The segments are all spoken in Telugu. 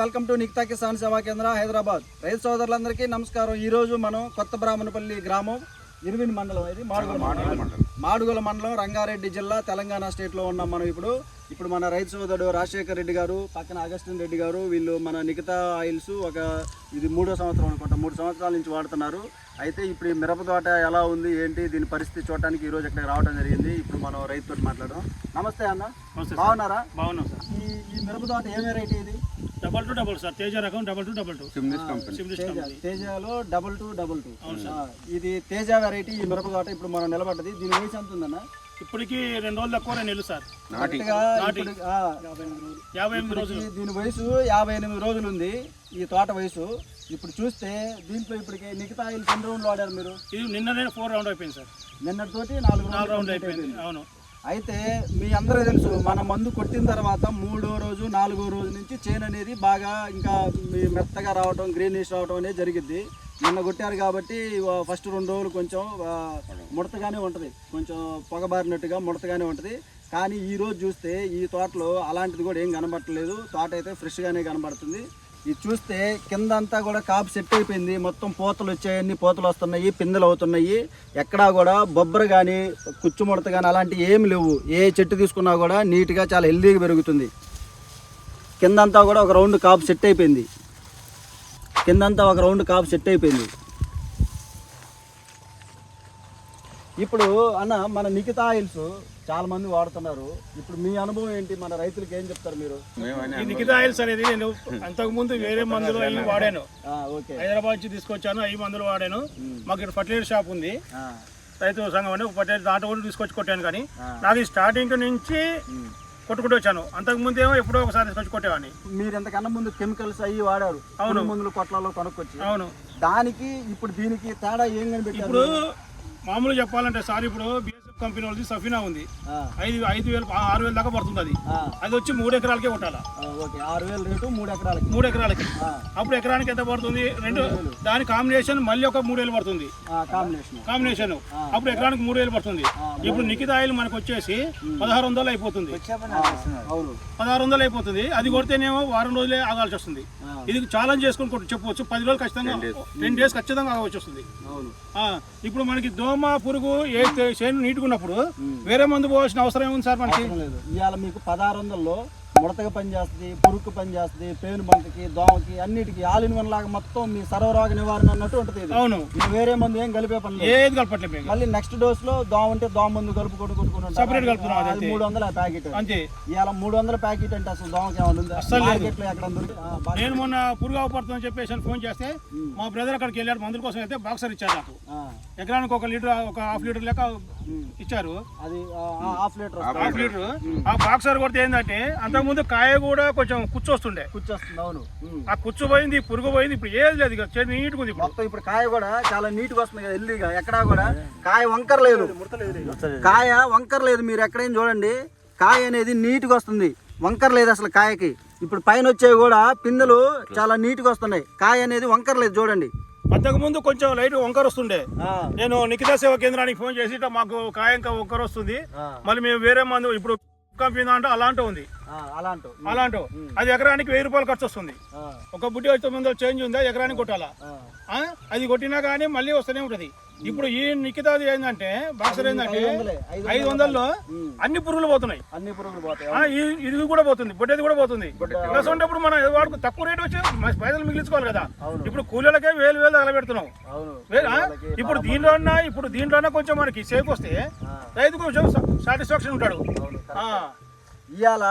వెల్కమ్ టు నిక్తా కిసాన్ సేవా కేంద్ర హైదరాబాద్. రైతు సోదరులందరికీ నమస్కారం. ఈ రోజు మనం కొత్త బ్రాహ్మణపల్లి గ్రామం ఇరువిని మండలం ఇది మాడుగుల మండలం. మాడుగుల మండలం రంగారెడ్డి జిల్లా తెలంగాణ స్టేట్లో ఉన్నాం మనం ఇప్పుడు. ఇప్పుడు మన రైతు సోదరుడు రాజశేఖర్ రెడ్డి గారు పక్కన అగస్టిన్ రెడ్డి గారు వీళ్ళు మన నిఖితా ఆయిల్స్ ఒక ఇది మూడో సంవత్సరం అనుకుంటా మూడు సంవత్సరాల నుంచి వాడుతున్నారు. అయితే ఇప్పుడు ఈ మిరప తోట ఎలా ఉంది ఏంటి దీని పరిస్థితి చూడటానికి ఈ రోజు ఇక్కడికి రావడం జరిగింది. ఇప్పుడు మనం రైతుతో మాట్లాడడం నమస్తే అన్న. బాగున్నారా? బాగున్నాం సార్. ఈ ఈ మిరప తోట ఏ వెరైటీ ఇది? Double two double sir Teja రకం double two double two Seminis Teja company తేజలో double two double two ఇది తేజ వెరైటీ ఈ మిరప తోట ఇప్పుడు మనం నిలబడ్డది. దీని వయసు ఎంత ఉందన్న? ఇప్పటికి రెండు రోజులు తక్కువ నెలలు సార్ యాభై ఎనిమిది రోజులు. దీని వయసు యాభై ఎనిమిది రోజులు ఉంది ఈ తోట వయసు. ఇప్పుడు చూస్తే దీంట్లో ఇప్పటికి మిగతా ఎన్ని రౌండ్లు వాడారు మీరు? ఇది నిన్ననే ఫోర్ రౌండ్ అయిపోయింది సార్ నిన్నటితోటి నాలుగు నాలుగు రౌండ్ రౌండ్లు అయిపోయింది. అవును. అయితే మీ అందరూ తెలుసు మన మందు కొట్టిన తర్వాత మూడో రోజు నాలుగో రోజు నుంచి చేను అనేది బాగా ఇంకా మీ మెత్తగా రావటం గ్రీనిష్ రావటం అనేది జరిగిద్ది. నిన్న కొట్టారు కాబట్టి ఫస్ట్ రెండు రోజులు కొంచెం ముడతగానే ఉంటుంది. కొంచెం పొగబారినట్టుగా ముడతగానే ఉంటుంది. కానీ ఈ రోజు చూస్తే ఈ తోటలో అలాంటిది కూడా ఏం కనబడట్లేదు. తోట అయితే ఫ్రెష్గానే కనబడుతుంది. ఇది చూస్తే కింద అంతా కూడా కాపు సెట్ అయిపోయింది. మొత్తం పూతలు వచ్చాయన్ని పూతలు వస్తున్నాయి పిందెలు అవుతున్నాయి. ఎక్కడా కూడా బొబ్బరు కానీ కుచ్చుముడత కానీ అలాంటివి ఏమి లేవు. ఏ చెట్టు తీసుకున్నా కూడా నీట్గా చాలా హెల్దీగా పెరుగుతుంది. కిందంతా కూడా ఒక రౌండ్ కాపు సెట్ అయిపోయింది. కిందంతా ఒక రౌండ్ కాపు సెట్ అయిపోయింది. ఇప్పుడు అన్న మన నిఖితా ఆయిల్స్ చాలా మంది వాడుతున్నారు. ఇప్పుడు మీ అనుభవం ఏంటి? మన రైతులకు ఏం చెప్తారు మీరు? నిఖిత ఆయిల్స్ అనేది నేను అంతకు ముందు వేరే మందులు అవి వాడాను. ఆ, ఓకే. హైదరాబాద్ నుంచి తీసుకొచ్చాను అవి మందులు వాడాను. మాకు ఇక్కడ ఫర్టిలైజర్ షాప్ ఉంది. ఆ, రైతు సంఘం అని ఫర్టిలైజర్ దాంట్లో కూడా తీసుకొచ్చి కొట్టాను కానీ. నాది స్టార్టింగ్ నుంచి. కొట్టుకుంటూ వచ్చాను. అంతకు ముందేమో ఎప్పుడో ఒకసారి తీసుకొచ్చి కొట్టేవాడిని. మీరు ఎంతకన్నా ముందు కెమికల్స్ అయ్యి వాడారు. అవును. మందులు కొట్లలో కొనుక్కొచ్చి. అవును. దానికి ఇప్పుడు దీనికి తేడా ఏం కనిపెట్టారు? ఇప్పుడు మామూలు చెప్పాలంటే సార్ ఇప్పుడు కంపెనీ వాళ్ళది సఫీనా ఉంది. ఐదు ఐదు వేలు ఆరు వేలు దాకా పడుతుంది అది. అది వచ్చి మూడు ఎకరాలకే కొట్టాలా. ఆరు వేల రేటు మూడు ఎకరాలకి. మూడు ఎకరాలకి. అప్పుడు ఎకరానికి ఎంత పడుతుంది? రెండు దాని కాంబినేషన్ మళ్ళీ ఒక మూడు వేలు పడుతుంది. ఆ, కాంబినేషన్ కాంబినేషన్ అప్పుడు ఎకరానికి మూడు వేలు పడుతుంది. ఇప్పుడు నిఖిత ఆయిల్ మనకు వచ్చేసి పదహారు వందలు అయిపోతుంది. పదహారు వందలు అయిపోతుంది. అది కొడితేనేమో వారం రోజులే ఆగాల్సి వస్తుంది. ఇది ఛాలెంజ్ చేసుకుని కొట్టు చెప్పవచ్చు. పది రోజులు ఖచ్చితంగా టెన్ డేస్ ఖచ్చితంగా ఆగవచ్చు వస్తుంది. అవును. ఆ, ఇప్పుడు మనకి దోమ పురుగు ఏ చేను నీట్గా తీసుకున్నప్పుడు వేరే మందు పోవాల్సిన అవసరం ఏముంది సార్ మనకి? లేదు. ఇవాళ మీకు పదహారు వందల్లో ముడతగా పనిచేస్తుంది పురుకు పనిచేస్తుంది పేను బంకకి దోమకి అన్నిటికి ఆల్ ఇన్ వన్ లాగా మొత్తం మీ సర్వరోగ నివారణ అన్నట్టు ఉంటుంది అవును వేరే మందు ఏం కలిపే పని ఏది కలపట్లేదు. మళ్ళీ నెక్స్ట్ డోస్లో దోమ ఉంటే దోమ మందు కలుపు కొట్టు కొట్టుకుంటాం Separate కలుపుతున్నాం అది అంతే. మూడు వందల ప్యాకెట్ అంతే ఇవాళ మూడు వందల ప్యాకెట్ అంటే అసలు దోమకి ఏమైనా ఉందా అస్సలు లేదు. మార్కెట్లో ఎక్కడ నేను మొన్న పురుగు అవపడుతుందని చెప్పేసి ఫోన్ చేస్తే. మా బ్రదర్ అక్కడికి వెళ్ళాడు మందుల కోసం అయితే బాక్సర్ ఇచ్చారు నాకు ఎకరానికి ఒక లీటర్ ఒక హాఫ్ లీటర్ లెక్క. ఇచ్చారు అది హాఫ్ లీటర్. హాఫ్ లీటర్ ఆ బాక్సర్ కొడితే ఏంటంటే అంతకుముందు కాయ కూడా కొంచెం కుచ్చు వస్తుండే. కూర్చొస్తుంది అవును. ఆ కుచ్చు పోయింది పురుగు పోయింది ఇప్పుడు ఏది లేదు ఇక చెట్టు నీట్గా ఉంది ఇప్పుడు. మొత్తం ఇప్పుడు కాయ కూడా చాలా నీట్గా వస్తుంది కదా హెల్దీగా ఎక్కడా కూడా. కాయ వంకర లేదు. కాయ వంకర లేదు మీరు ఎక్కడైనా చూడండి. కాయ అనేది నీట్గా వస్తుంది వంకర లేదు అసలు కాయకి. ఇప్పుడు పైన వచ్చేవి కూడా పిందెలు చాలా నీట్గా వస్తున్నాయి. కాయ అనేది వంకర లేదు చూడండి. అంతకు ముందు కొంచెం లైట్ వంకర వస్తుండే. నేను నిఖితా సేవా కేంద్రానికి ఫోన్ చేసి మాకు కాయ ఇంకా వంకర వస్తుంది. మళ్ళీ మేము వేరే మందు ఇప్పుడు కంపెనీ అంటే అలాంటి ఉంది. అలాంటి అది ఎకరానికి వెయ్యి రూపాయలు ఖర్చు వస్తుంది. ఒక బుడ్డి వచ్చే ముందు చేంజ్ ఉందా? ఎకరానికి కొట్టాలా? అది కొట్టినా కానీ మళ్ళీ వస్తూనే ఉంటుంది. ఇప్పుడు ఈ నిఖితాది ఏంటంటే బాక్సర్ ఏంటంటే ఐదు వందలే, వందల్లో. అన్ని పురుగులు పోతున్నాయి. అన్ని పురుగులు పోతాయి ఇది కూడా పోతుంది బొడ్డేది కూడా పోతుంది. ప్లస్ ఉన్నప్పుడు మనం వాడుకు తక్కువ రేటు వచ్చి పైసలు మిగిలించుకోవాలి కదా. ఇప్పుడు కూలీలకే వేలు వేలు తగలబెడుతున్నాం? ఇప్పుడు దీంట్లో ఇప్పుడు దీంట్లోనే కొంచెం మనకి సేఫ్ వస్తే రైతు కొంచెం సాటిస్ఫాక్షన్ ఉంటాడు. ఇవాళ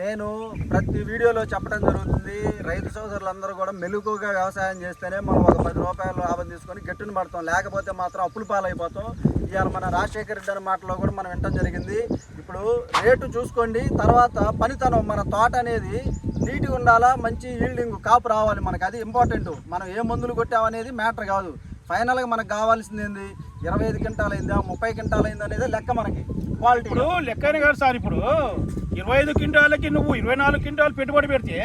నేను ప్రతి వీడియోలో చెప్పడం జరుగుతుంది. రైతు సోదరులందరూ కూడా మెలుగుగా వ్యవసాయం చేస్తేనే మనం ఒక పది రూపాయలు లాభం తీసుకొని గట్టును పడతాం. లేకపోతే మాత్రం అప్పుల పాలైపోతాం. ఇవాళ మన రాజశేఖర రెడ్డి అనే మాటలో కూడా మనం వినటం జరిగింది. ఇప్పుడు రేటు చూసుకోండి తర్వాత పనితనం మన తోట అనేది నీటి ఉండాలా మంచి ఈల్డింగ్ కాపు రావాలి మనకు. అది ఇంపార్టెంట్ మనం ఏ మందులు కొట్టామనేది మ్యాటర్ కాదు. ఫైనల్గా మనకు కావాల్సింది ఏంది? ఇరవై ఐదు క్వింటాల్ అయిందా ముప్పై క్వింటాల్ అయిందా అనేది లెక్క మనకి. క్వాలిటీ ఇప్పుడు లెక్కనే కాదు సార్ ఇప్పుడు. ఇరవై ఐదు క్వింటాలకి నువ్వు ఇరవై నాలుగు క్వింటాలు పెట్టుబడి పెడితే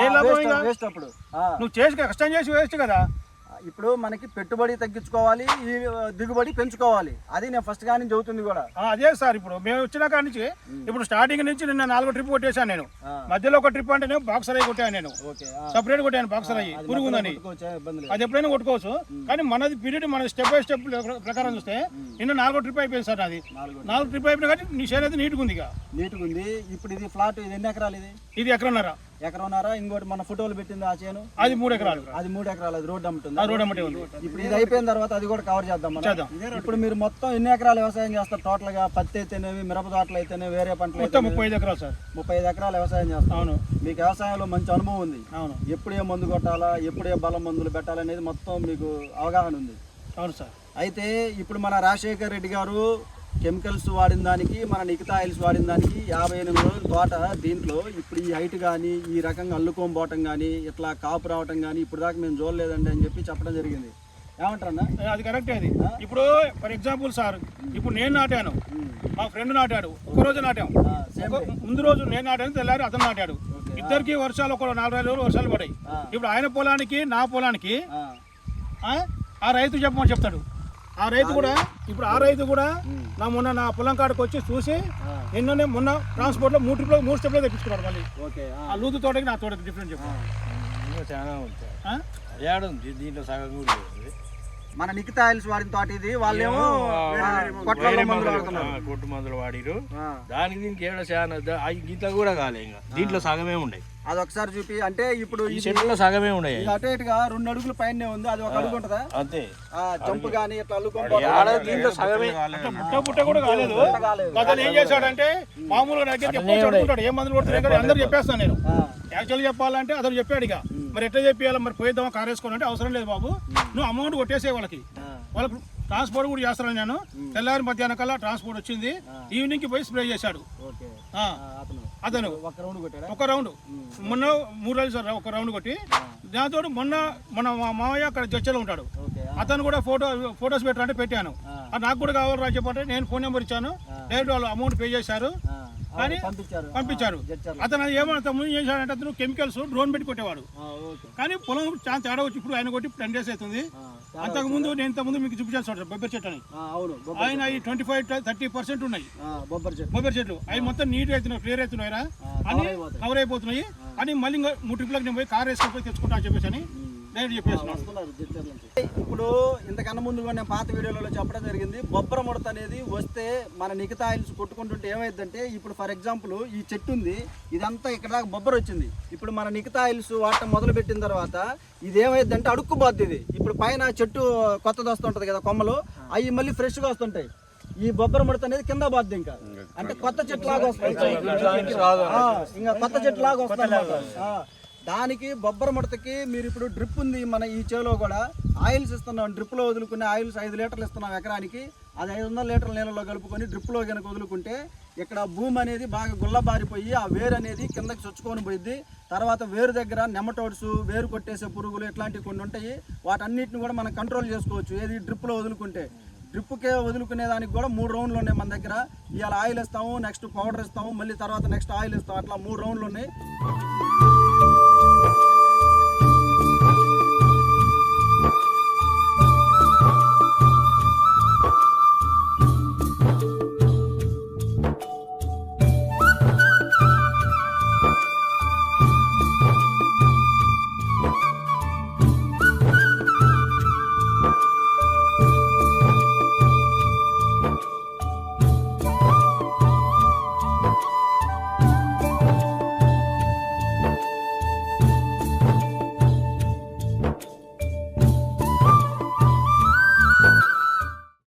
ఏ లాభం వేస్ట్ అప్పుడు. నువ్వు చేసి కష్టం చేసి వేస్ట్ కదా. ఇప్పుడు మనకి పెట్టుబడి తగ్గించుకోవాలి ఈ దిగుబడి పెంచుకోవాలి. అది నేను ఫస్ట్ కానీ చెబుతుంది కూడా. అదే సార్ ఇప్పుడు. మేము వచ్చిన కాడి నుంచి ఇప్పుడు స్టార్టింగ్ నుంచి నిన్న నాలుగో ట్రిప్ కొట్టేశాను నేను. మధ్యలో ఒక ట్రిప్ అంటే నేను బాక్సర్ అయ్యి కొట్టాను నేను. సపరేట్ కొట్టాను బాక్సర్ అయ్యి. పురుగు ఉందని. కొట్టుకోవచ్చా? ఇబ్బంది లేదు. అది ఎప్పుడైనా కొట్టుకోవచ్చు. కానీ మనది పీరియడ్ మన స్టెప్ బై స్టెప్ ప్రకారం చూస్తే నిన్న నాలుగో ట్రిప్ అయిపోయింది సార్ అది నాలుగు ట్రిప్ అయిపోయినా కానీ నీ షేర్ అయితే నీట్గా ఉంది ఇక. నీట్గా ఉంది ఇప్పుడు ఇది ఫ్లాట్ ఇది ఎన్ని ఎకరాలు ఇది? ఇది ఎక్కడన్నారా ఎకరన్నారా ఇంకోటి మన ఫోటోలు పెట్టింది ఆ చేను. అది మూడు ఎకరాలు. అది మూడు ఎకరాలు అది రోడ్డు అమ్ముతుంది. ఆ రోడ్ అమ్మటే ఉంది. ఇప్పుడు ఇది అయిపోయిన తర్వాత అది కూడా కవర్ చేద్దాం మనం. ఇప్పుడు మీరు మొత్తం ఎన్ని ఎకరాలు వ్యవసాయం చేస్తారు? టోటల్గా పత్తి అయితేనేవి మిరప తోటలు అయితేనే వేరే పంటలు మొత్తం ముప్పై ఐదు ఎకరాలు సార్. ముప్పై ఐదు ఎకరాలు వ్యవసాయం చేస్తారు. అవును. మీకు వ్యవసాయంలో మంచి అనుభవం ఉంది. అవును. ఎప్పుడు ఏ మందు కొట్టాలా ఎప్పుడు ఏ బలం మందులు పెట్టాలనేది మొత్తం మీకు అవగాహన ఉంది. అవును సార్. అయితే ఇప్పుడు మన రాజశేఖర్ రెడ్డి గారు కెమికల్స్ వాడిన దానికి మన నికితా ఆయిల్స్ వాడిన దానికి యాభై ఎనిమిది రోజుల తోట దీంట్లో. ఇప్పుడు ఈ హైట్ కానీ ఈ రకంగా అల్లుకోం పోవటం కానీ ఇట్లా కాపు రావటం కానీ ఇప్పుడు దాకా మేము చూడలేదండి అని చెప్పి చెప్పడం జరిగింది. ఏమంటారన్నా అది కరెక్టే అది. ఇప్పుడు ఫర్ ఎగ్జాంపుల్ సార్ ఇప్పుడు నేను నాటాను. మా ఫ్రెండ్ నాటాడు. ఒక రోజు నాటాం. ముందు రోజు నేను నాటాను తెల్లారి అతను నాటాడు. ఇద్దరికి వర్షాలు ఒక నాలుగు ఐదు రోజులు వర్షాలు పడాయి. ఇప్పుడు ఆయన పొలానికి నా పొలానికి ఆ రైతు చెప్పమని చెప్తాడు. ఆ రైతు కూడా ఇప్పుడు ఆ రైతు కూడా నా మొన్న నా పొలం కాడికి వచ్చి చూసి నిన్ననే మొన్న ట్రాన్స్పోర్ట్లో మూడు ట్రిప్లో మూడు స్టెప్లో తెప్పించుకున్నాడు మళ్ళీ. ఓకే ఆ, లూతు తోటకి నా తోటకి డిఫరెంట్ చెప్పు. ఇంకా చాలా ఉంది. దీంట్లో సగం కూడా. మన నికితా ఆయిల్స్ వాడిన తోట ఇది వాళ్ళేమో మందులు వాడుతున్నారు. కొట్టు మందులు వాడిరు. ఆ, దానికి దీనికి ఏడ చాలా గీత కూడా కాలే ఇంకా. దీంట్లో సగమే ఉన్నాయి అది ఒకసారి చూపి అంటే ఇప్పుడు ఈ ఇది చెట్టులో సగమే ఉన్నాయి అటు ఇటుగా రెండు అడుగుల పైనే ఉంది అది ఒక అడుగు ఉంటుందా? అంతే. ఆ జంప్ కానీ ఇట్లా పోవడం దీంట్లో సగమే. పుట్ట పుట్ట కూడా కాలేదు. అతను ఏం చేశాడంటే మామూలుగా దగ్గరికి ఎప్పుడు చదువుకుంటాడు ఏ మందులు కొడుతున్నాయి అందరు చెప్పేస్తాను నేను. యాక్చువల్ చెప్పాలంటే అతను చెప్పాడు ఇక. మరి ఎట్లా చెప్పాలి మరి పోయిద్దామా కార్ వేసుకోవాలంటే అవసరం లేదు బాబు. నువ్వు అమౌంట్ కొట్టేసే వాళ్ళకి. వాళ్ళకి ట్రాన్స్పోర్ట్ కూడా చేస్తాను నేను. తెల్లారి మధ్యాహ్నం కల్లా ట్రాన్స్పోర్ట్ వచ్చింది. ఈవినింగ్కి పోయి స్ప్రే చేశాడు. అతను. ఒక రౌండ్ మొన్న మూడు రోజులు సార్ ఒక రౌండ్ కొట్టి. దాంతో మొన్న మన మా మామయ్య అక్కడ చర్చలో ఉంటాడు. అతను కూడా ఫోటో ఫొటోస్ పెట్టాలంటే పెట్టాను. నాకు కూడా కావాలరా చెప్పంటే నేను ఫోన్ నెంబర్ ఇచ్చాను. డైరెక్ట్ వాళ్ళు అమౌంట్ పే చేశారు. కానీ పంపించారు. అతను ఏమంత ముందు చేశాడంటే అతను కెమికల్స్ డ్రోన్ పెట్టి కొట్టేవాడు. కానీ పొలం చాలా తేడా వచ్చి ఇప్పుడు ఆయన కొట్టి టెన్ డేస్ అవుతుంది. అంతకు ముందు నేను ఇంత ముందు మీకు చూడండి బొబ్బరి చెట్టు అని. ఆయన ఈ ట్వంటీ ఫైవ్ థర్టీ పర్సెంట్ ఉన్నాయి. బొబ్బరి చెట్లు. అవి మొత్తం నీట్ అవుతున్నాయి క్లియర్ అవుతున్నాయిరా ఆ, అని కవర్ అయిపోతున్నాయి. అని మళ్ళీ ట్రిప్లకు నేను పోయి కార్ వేసుకొని పోయి తెచ్చుకుంటా అని చెప్పేసి అని ఇప్పుడు ఇంతకన్నా ముందు కూడా నేను పాత వీడియోలలో చెప్పడం జరిగింది. బొబ్బర ముడత అనేది వస్తే మన నికితా ఆయిల్స్ కొట్టుకుంటుంటే ఏమైందంటే ఇప్పుడు ఫర్ ఎగ్జాంపుల్ ఈ చెట్టు ఉంది ఇదంతా ఇక్కడ దాకా బొబ్బర వచ్చింది. ఇప్పుడు మన నికితా ఆయిల్స్ వాడటం మొదలు పెట్టిన తర్వాత ఇది ఏమైందంటే అడుక్కుపోద్ది ఇది. ఇప్పుడు పైన చెట్టు కొత్తది వస్తుంటది కదా కొమ్మలు అవి మళ్ళీ ఫ్రెష్గా వస్తుంటాయి. ఈ బొబ్బర ముడత అనేది కింద పోద్ది ఇంకా. అంటే కొత్త చెట్టు లాగా వస్తాయి ఆ, ఇంకా కొత్త చెట్టు లాగా వస్తాయి దానికి బొబ్బర ముడతకి మీరు ఇప్పుడు డ్రిప్ ఉంది మన ఈ చేలో కూడా ఆయిల్స్ ఇస్తున్నాం. డ్రిప్లో వదులుకునే ఆయిల్స్ ఐదు లీటర్లు ఇస్తున్నాం ఎకరానికి. అది ఐదు వందల లీటర్ల నీళ్ళలో కలుపుకొని డ్రిప్లో కనుక వదులుకుంటే ఇక్కడ భూమి అనేది బాగా గుల్లబారిపోయి ఆ వేరు అనేది కిందకి చొచ్చుకొని పోయిద్ది. తర్వాత వేరు దగ్గర నెమటోడ్స్ వేరు కొట్టేసే పురుగులు ఇట్లాంటివి కొన్ని ఉంటాయి. వాటన్నిటిని కూడా మనం కంట్రోల్ చేసుకోవచ్చు. ఏది డ్రిప్లో వదులుకుంటే. డ్రిప్కే వదులుకునే దానికి కూడా మూడు రౌండ్లు ఉన్నాయి మన దగ్గర. ఇవాళ ఆయిల్ ఇస్తాము నెక్స్ట్ పౌడర్ ఇస్తాము మళ్ళీ తర్వాత నెక్స్ట్ ఆయిల్ ఇస్తాము అట్లా మూడు రౌండ్లు ఉన్నాయి.